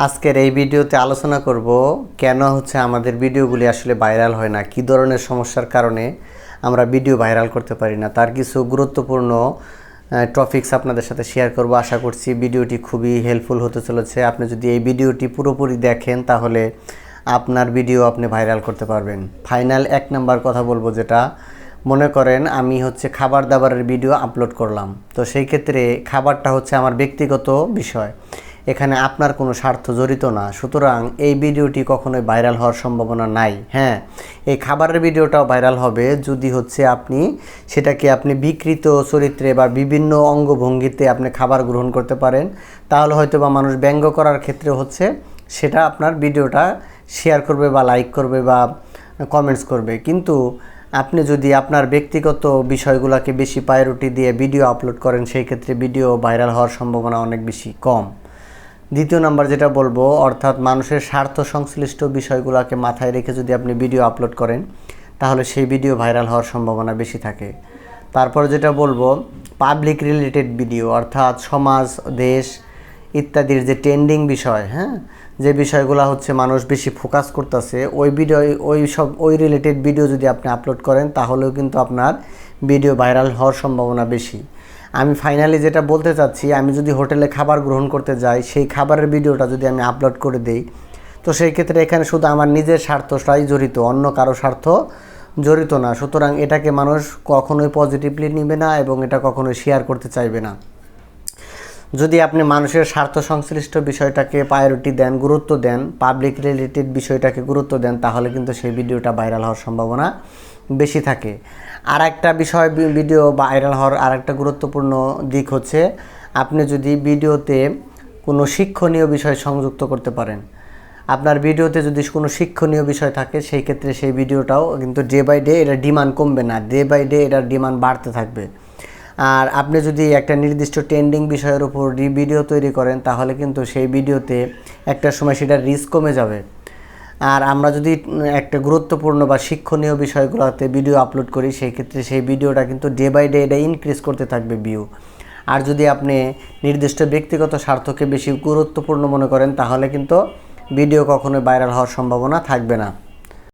আজকের এই ভিডিওতে আলোচনা করব কেন হচ্ছে আমাদের ভিডিওগুলি আসলে ভাইরাল হয় না, কী ধরনের সমস্যার কারণে আমরা ভিডিও ভাইরাল করতে পারি না। তার কিছু গুরুত্বপূর্ণ টপিকস আপনাদের সাথে শেয়ার করব। আশা করছি ভিডিওটি খুবই হেল্পফুল হতে চলেছে। আপনি যদি এই ভিডিওটি পুরোপুরি দেখেন, তাহলে আপনার ভিডিও আপনি ভাইরাল করতে পারবেন। ফাইনাল এক নাম্বার কথা বলব যেটা, মনে করেন আমি হচ্ছে খাবার দাবারের ভিডিও আপলোড করলাম। তো সেই ক্ষেত্রে খাবারটা হচ্ছে আমার ব্যক্তিগত বিষয়। এখানে আপনার কোনো স্বার্থ জড়িত না। সুতরাং এই ভিডিওটি কখনোই ভাইরাল হওয়ার সম্ভাবনা নাই। হ্যাঁ এই খাবারের ভিডিওটাও ভাইরাল হবে যদি হচ্ছে আপনি সেটাকে আপনি বিকৃত চরিত্রে বা বিভিন্ন অঙ্গভঙ্গিতে আপনি খাবার গ্রহণ করতে পারেন, তাহলে হয়তো বা মানুষ ব্যঙ্গ করার ক্ষেত্রে হচ্ছে সেটা আপনার ভিডিওটা শেয়ার করবে বা লাইক করবে বা কমেন্টস করবে। কিন্তু আপনি যদি আপনার ব্যক্তিগত বিষয়গুলোকে বেশি প্রায়োরিটি দিয়ে ভিডিও আপলোড করেন, সেই ক্ষেত্রে ভিডিও ভাইরাল হওয়ার সম্ভাবনা অনেক বেশি কম। দ্বিতীয় নাম্বার যেটা বলব, অর্থাৎ মানুষের স্বার্থ সংশ্লিষ্ট বিষয়গুলোকে মাথায় রেখে যদি আপনি ভিডিও আপলোড করেন, তাহলে সেই ভিডিও ভাইরাল হওয়ার সম্ভাবনা বেশি থাকে। তারপর যেটা বলব পাবলিক রিলেটেড ভিডিও অর্থাৎ সমাজ, দেশ ইত্যাদির যে ট্রেন্ডিং বিষয় হ্যাঁ? যে বিষয়গুলো হচ্ছে মানুষ বেশি ফোকাস করতেছে, ওই ভিডিও ওই সব, ওই রিলেটেড ভিডিও যদি আপনি আপলোড করেন, তাহলেও কিন্তু আপনার ভিডিও ভাইরাল হওয়ার সম্ভাবনা বেশি। আমি ফাইনালি যেটা বলতে চাচ্ছি, আমি যদি হোটেলে খাবার গ্রহণ করতে যাই, সেই খাবারের ভিডিওটা যদি আমি আপলোড করে দেই, তো সেই ক্ষেত্রে এখানে শুধু আমার নিজের স্বার্থটাই জড়িত, অন্য কারও স্বার্থ জড়িত না। সুতরাং এটাকে মানুষ কখনোই পজিটিভলি নেবে না এবং এটা কখনোই শেয়ার করতে চাইবে না। যদি আপনি মানুষের স্বার্থ সংশ্লিষ্ট বিষয়টাকে প্রায়োরিটি দেন, গুরুত্ব দেন পাবলিক রিলেটেড বিষয়টাকে গুরুত্ব দেন, তাহলে কিন্তু সেই ভিডিওটা ভাইরাল হওয়ার সম্ভাবনা বেশি থাকে। আর একটা বিষয় ভিডিও ভাইরাল হওয়ার আর একটা গুরুত্বপূর্ণ দিক হচ্ছে, আপনি যদি ভিডিওতে কোনো শিক্ষণীয় বিষয় সংযুক্ত করতে পারেন, আপনার ভিডিওতে যদি কোনো শিক্ষণীয় বিষয় থাকে, সেই ক্ষেত্রে সেই ভিডিওটাও কিন্তু ডে বাই ডে এটা ডিমান্ড কমবে না ডে বাই ডে এটার ডিমান্ড বাড়তে থাকবে। আর আপনি যদি একটা নির্দিষ্ট ট্রেন্ডিং বিষয়ের উপর ভিডিও তৈরি করেন, তাহলে কিন্তু সেই ভিডিওতে একটা সময় সেটার রিস্ক কমে যাবে। আর আমরা যদি একটা গুরুত্বপূর্ণ বা শিক্ষণীয় বিষয়গুলোতে ভিডিও আপলোড করি সেই ক্ষেত্রে সেই ভিডিওটা কিন্তু ডে বাই ডে এটা ইনক্রিজ করতে থাকবে ভিউ আর যদি আপনি নির্দিষ্ট ব্যক্তিগত স্বার্থকে বেশি গুরুত্বপূর্ণ মনে করেন, তাহলে কিন্তু ভিডিও কখনোই ভাইরাল হওয়ার সম্ভাবনা থাকবে না।